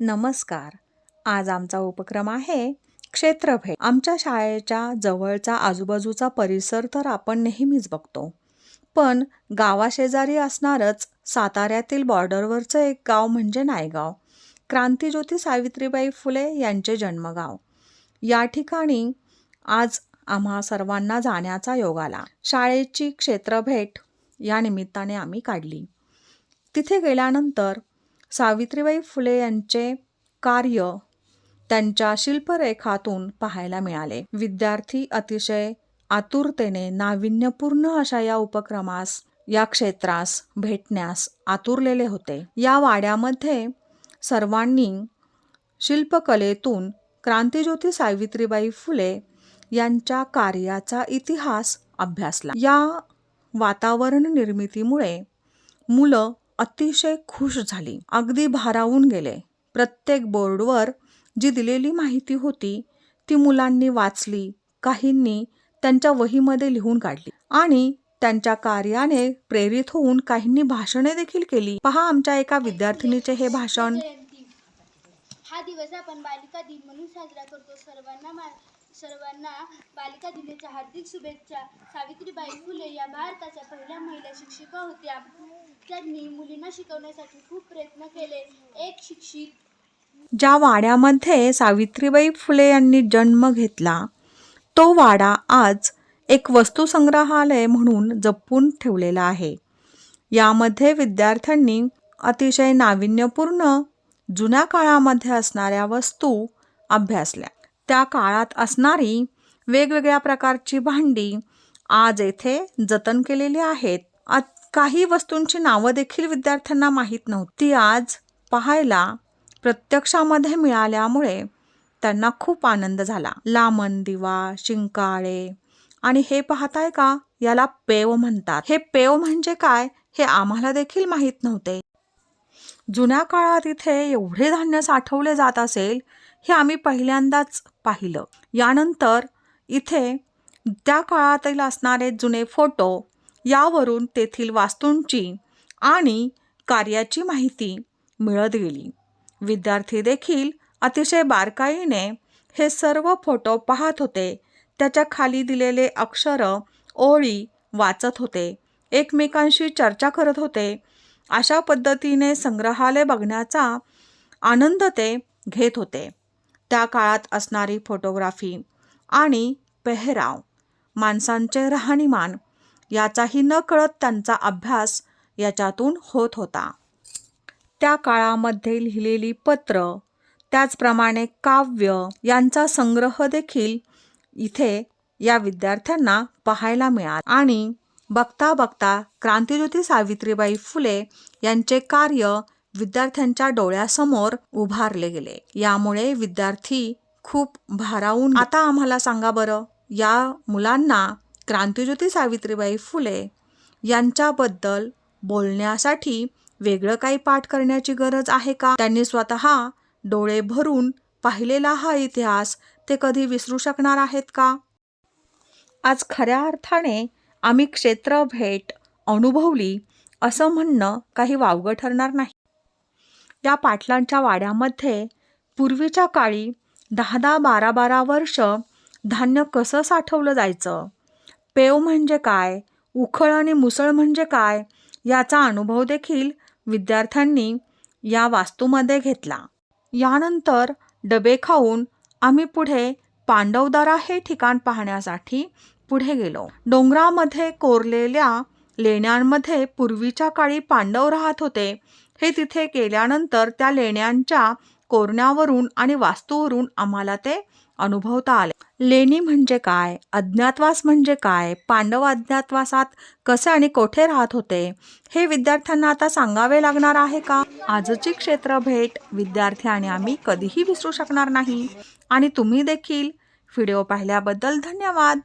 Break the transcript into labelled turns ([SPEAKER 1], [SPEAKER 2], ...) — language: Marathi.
[SPEAKER 1] नमस्कार. आज आमचा उपक्रम आहे क्षेत्रभेट आमच्या शाळेच्या जवळचा आजूबाजूचा परिसर तर आपण नेहमीच बघतो. पण गावाशेजारी असणारच साताऱ्यातील बॉर्डरवरचं एक गाव म्हणजे नायगाव. क्रांतीज्योती सावित्रीबाई फुले यांचे जन्मगाव. या ठिकाणी आज आम्हा सर्वांना जाण्याचा योग आला. शाळेची क्षेत्रभेट या निमित्ताने आम्ही काढली. तिथे गेल्यानंतर सावित्रीबाई फुले यांचे कार्य त्यांच्या शिल्परेखातून पाहायला मिळाले. विद्यार्थी अतिशय आतुरतेने नाविन्यपूर्ण अशा या उपक्रमास या क्षेत्रास भेटण्यास आतुरलेले होते. या वाड्यामध्ये सर्वांनी शिल्पकलेतून क्रांतीज्योती सावित्रीबाई फुले यांच्या कार्याचा इतिहास अभ्यासला. या वातावरण निर्मितीमुळे मुलं अतिशय खुश झाली. अगदी भारावून गेले. प्रत्येक बोर्डवर जी दिलेली माहिती होती ती मुलांनी वाचली काहींनी त्यांच्या वहीमध्ये लिहून काढली आणि त्यांच्या कार्याने प्रेरित होऊन काहींनी भाषणे देखील केली. पहा आमच्या एका विद्यार्थिनीचे हे भाषण.
[SPEAKER 2] हा दिवस आपण बालिका दिन म्हणून साजरा करतो. सर्वांना सर्वांना बालिका दिनाच्या हार्दिक शुभेच्छा. सावित्रीबाई फुले या भारताच्या पहिल्या महिला शिक्षिका होत्या. त्यांनी मुलींना शिकवण्यासाठी खूप प्रयत्न केले. एक शिक्षित
[SPEAKER 1] ज्या वाड्यामध्ये सावित्रीबाई फुले यांनी जन्म घेतला तो वाडा आज एक वस्तुसंग्रहालय म्हणून जपून ठेवलेला आहे. यामध्ये विद्यार्थ्यांनी अतिशय नाविन्यपूर्ण जुन्या काळामध्ये असणाऱ्या वस्तू अभ्यासल्या. त्या काळात असणारी वेगवेगळ्या प्रकारची भांडी आज येथे जतन केलेली आहेत. काही वस्तूंची नावं देखील विद्यार्थ्यांना माहीत नव्हती. आज पाहायला प्रत्यक्षामध्ये मिळाल्यामुळे त्यांना खूप आनंद झाला. लामण दिवा शिंकाळे आणि हे पाहताय का? याला पेव म्हणतात. हे पेव म्हणजे काय? हे आम्हाला देखील माहीत नव्हते. जुन्या काळात इथे एवढे धान्य साठवले जात असेल हे आम्ही पहिल्यांदाच पाहिलं. यानंतर इथे त्या काळातील असणारे जुने फोटो यावरून तेथील वास्तूंची आणि कार्याची माहिती मिळत गेली. विद्यार्थी देखील अतिशय बारकाईने हे सर्व फोटो पाहत होते. त्याच्याखाली दिलेले अक्षर ओळी वाचत होते. एकमेकांशी चर्चा करत होते. अशा पद्धतीने संग्रहालय बघण्याचा आनंद ते घेत होते. त्या काळात असणारी फोटोग्राफी आणि पेहराव माणसांचे राहणीमान याचाही न कळत त्यांचा अभ्यास याच्यातून होत होता. त्या काळामध्ये लिहिलेली पत्र त्याचप्रमाणे काव्य यांचा संग्रह देखील इथे या विद्यार्थ्यांना पाहायला मिळाला. आणि बघता बघता क्रांतीज्योती सावित्रीबाई फुले यांचे कार्य विद्यार्थ्यांच्या डोळ्यासमोर उभारले गेले. यामुळे विद्यार्थी खूप भारावून आता आम्हाला सांगा बरं या मुलांना क्रांतीज्योती सावित्रीबाई फुले यांच्याबद्दल बोलण्यासाठी वेगळं काही पाठ करण्याची गरज आहे का? त्यांनी स्वतः डोळे भरून पाहिलेला हा इतिहास ते कधी विसरू शकणार आहेत का? आज खऱ्या अर्थाने आम्ही क्षेत्र भेट अनुभवली असं म्हणणं काही वावगं ठरणार नाही. या पाटलांच्या वाड्यामध्ये पूर्वीच्या काळी दहा दहा बारा बारा वर्ष धान्य कसं साठवलं जायचं? पेव म्हणजे काय? उखळ आणि मुसळ म्हणजे काय? याचा अनुभव देखील विद्यार्थ्यांनी या वास्तूमध्ये घेतला. यानंतर डबे खाऊन आम्ही पुढे पांडवदारा हे ठिकाण पाहण्यासाठी पुढे गेलो. डोंगरामध्ये कोरलेल्या लेण्यांमध्ये पूर्वीच्या काळी पांडव राहत होते. हे तिथे केल्यानंतर त्या लेण्यांच्या कोरण्यावरून आणि वास्तूवरून आम्हाला ते अनुभवता आले. लेणी म्हणजे काय? अज्ञातवास म्हणजे काय? पांडव अज्ञातवासात कसे आणि कोठे राहत होते? हे विद्यार्थ्यांना आता सांगावे लागणार आहे का? आजची क्षेत्र भेट विद्यार्थी आणि आम्ही कधीही विसरू शकणार नाही. आणि तुम्ही देखील. व्हिडिओ पाहिल्याबद्दल धन्यवाद.